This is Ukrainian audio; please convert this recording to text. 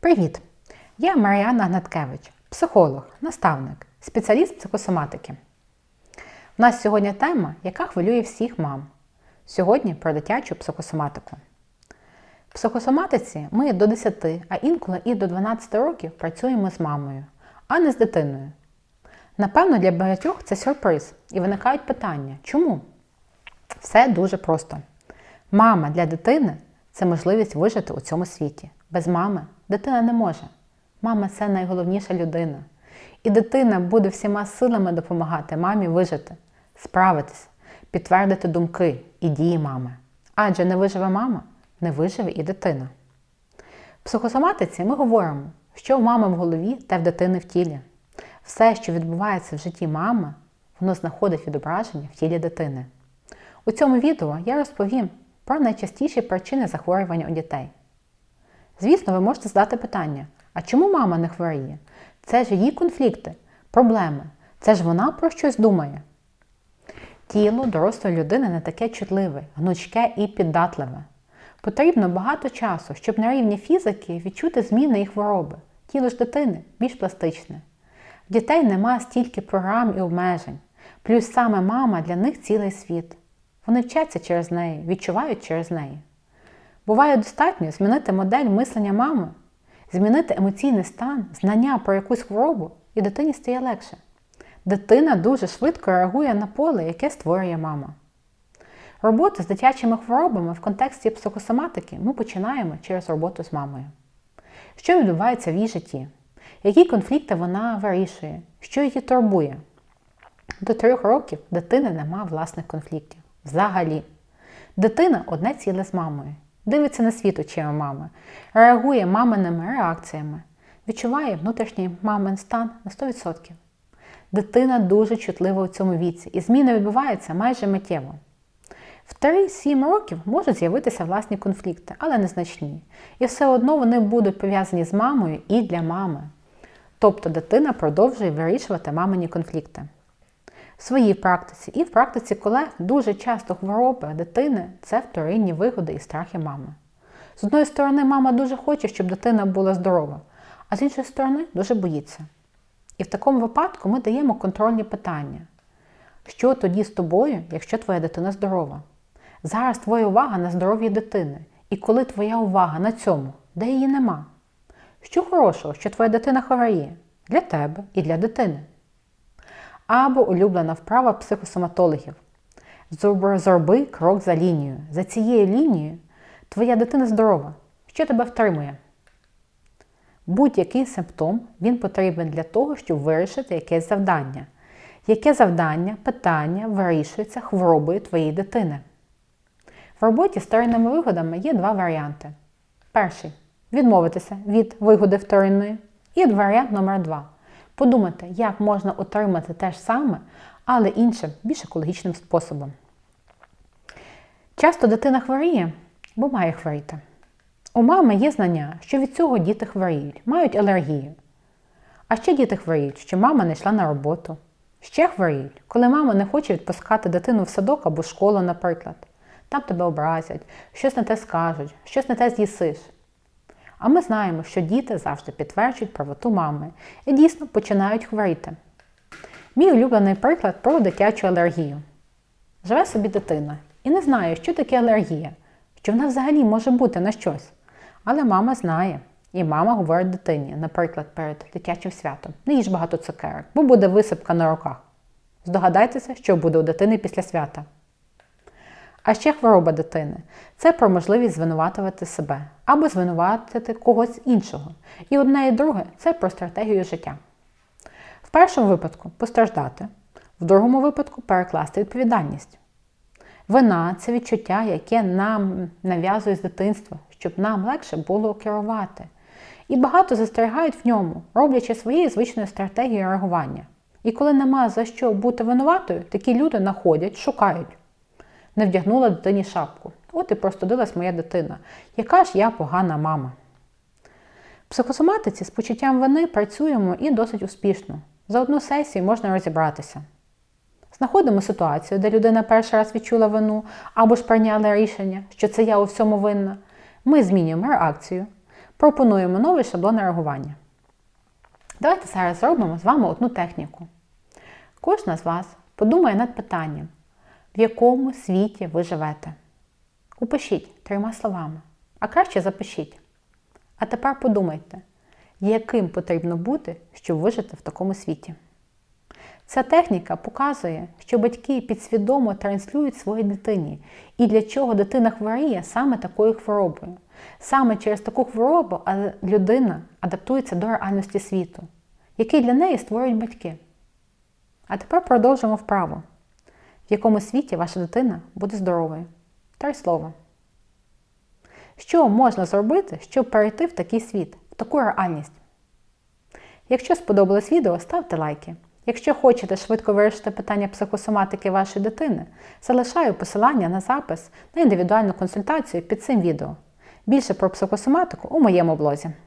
Привіт! Я Маріанна Гнаткевич, психолог, наставник, спеціаліст психосоматики. У нас сьогодні тема, яка хвилює всіх мам. Сьогодні про дитячу психосоматику. В психосоматиці ми до 10, а інколи і до 12 років працюємо з мамою, а не з дитиною. Напевно, для багатьох це сюрприз і виникають питання, чому? Все дуже просто. Мама для дитини це можливість вижити у цьому світі. Без мами дитина не може. Мама це найголовніша людина. І дитина буде всіма силами допомагати мамі вижити, справитися, підтвердити думки і дії мами. Адже не виживе мама, не виживе і дитина. В психосоматиці ми говоримо, що у мами в голові та в дитини в тілі. Все, що відбувається в житті мами, воно знаходить відображення в тілі дитини. У цьому відео я розповім про найчастіші причини захворювання у дітей. Звісно, ви можете задати питання: а чому мама не хворіє? Це ж її конфлікти, проблеми. Це ж вона про щось думає. Тіло дорослої людини не таке чутливе, гнучке і піддатливе. Потрібно багато часу, щоб на рівні фізики відчути зміни і хвороби. Тіло ж дитини більш пластичне. В дітей нема стільки програм і обмежень, плюс саме мама для них цілий світ. Вони вчаться через неї, відчувають через неї. Буває достатньо змінити модель мислення мами, змінити емоційний стан, знання про якусь хворобу, і дитині стає легше. Дитина дуже швидко реагує на поле, яке створює мама. Роботу з дитячими хворобами в контексті психосоматики ми починаємо через роботу з мамою. Що відбувається в її житті? Які конфлікти вона вирішує, що її турбує? До трьох років дитини нема власних конфліктів. Взагалі. Дитина одне ціле з мамою. Дивиться на світ очима мами, реагує маминими реакціями, відчуває внутрішній мамин стан на 100%. Дитина дуже чутлива у цьому віці, і зміни відбуваються майже миттєво. В 3-7 років можуть з'явитися власні конфлікти, але незначні. І все одно вони будуть пов'язані з мамою і для мами. Тобто дитина продовжує вирішувати мамині конфлікти. В своїй практиці і в практиці колег дуже часто хвороби дитини це вторинні вигоди і страхи мами. З одної сторони, мама дуже хоче, щоб дитина була здорова, а з іншої сторони дуже боїться. І в такому випадку ми даємо контрольні питання. Що тоді з тобою, якщо твоя дитина здорова? Зараз твоя увага на здоров'ї дитини. І коли твоя увага на цьому, де її нема? Що хорошого, що твоя дитина хворіє? Для тебе і для дитини або улюблена вправа психосоматологів. Зроби крок за лінією. За цією лінією твоя дитина здорова. Що тебе втримує? Будь-який симптом він потрібен для того, щоб вирішити якесь завдання. Яке завдання, питання вирішується хворобою твоєї дитини? В роботі з вторинними вигодами є два варіанти. Перший відмовитися від вигоди вторинної. І варіант номер 2 Подумати, як можна отримати те ж саме, але іншим, більш екологічним способом. Часто дитина хворіє, бо має хворіти. У мами є знання, що від цього діти хворіють, мають алергію. А ще діти хворіють, що мама не йшла на роботу. Ще хворіють, коли мама не хоче відпускати дитину в садок або школу, наприклад. Там тебе образять, щось на те скажуть, щось на те з'їсиш. А ми знаємо, що діти завжди підтверджують правоту мами і дійсно починають хворіти. Мій улюблений приклад про дитячу алергію. Живе собі дитина і не знає, що таке алергія, що вона взагалі може бути на щось. Але мама знає. І мама говорить дитині, наприклад, перед дитячим святом, не їж багато цукерок, бо буде висипка на руках. Здогадайтеся, що буде у дитини після свята. А ще хвороба дитини це про можливість звинуватувати себе або звинуватити когось іншого. І одне і друге це про стратегію життя. В першому випадку постраждати, в другому випадку перекласти відповідальність. Вина це відчуття, яке нам нав'язує з дитинства, щоб нам легше було керувати. І багато застерігають в ньому, роблячи своєю звичною стратегією реагування. І коли нема за що бути винуватою, такі люди находять, шукають не вдягнула дитині шапку. От і простудилась моя дитина. Яка ж я погана мама? В психосоматиці з почуттям вини працюємо і досить успішно. За одну сесію можна розібратися. Знаходимо ситуацію, де людина перший раз відчула вину або ж прийняла рішення, що це я у всьому винна. Ми змінюємо реакцію, пропонуємо новий шаблон реагування. Давайте зараз зробимо з вами одну техніку. Кожна з вас подумає над питанням, в якому світі ви живете. Упишіть трьома словами, а краще запишіть. А тепер подумайте, яким потрібно бути, щоб вижити в такому світі. Ця техніка показує, що батьки підсвідомо транслюють своїй дитині і для чого дитина хворіє саме такою хворобою. Саме через таку хворобу людина адаптується до реальності світу, який для неї створюють батьки. А тепер продовжимо вправо, в якому світі ваша дитина буде здоровою. Три слова. Що можна зробити, щоб перейти в такий світ, в таку реальність? Якщо сподобалось відео, ставте лайки. Якщо хочете швидко вирішити питання психосоматики вашої дитини, залишаю посилання на запис на індивідуальну консультацію під цим відео. Більше про психосоматику у моєму блозі.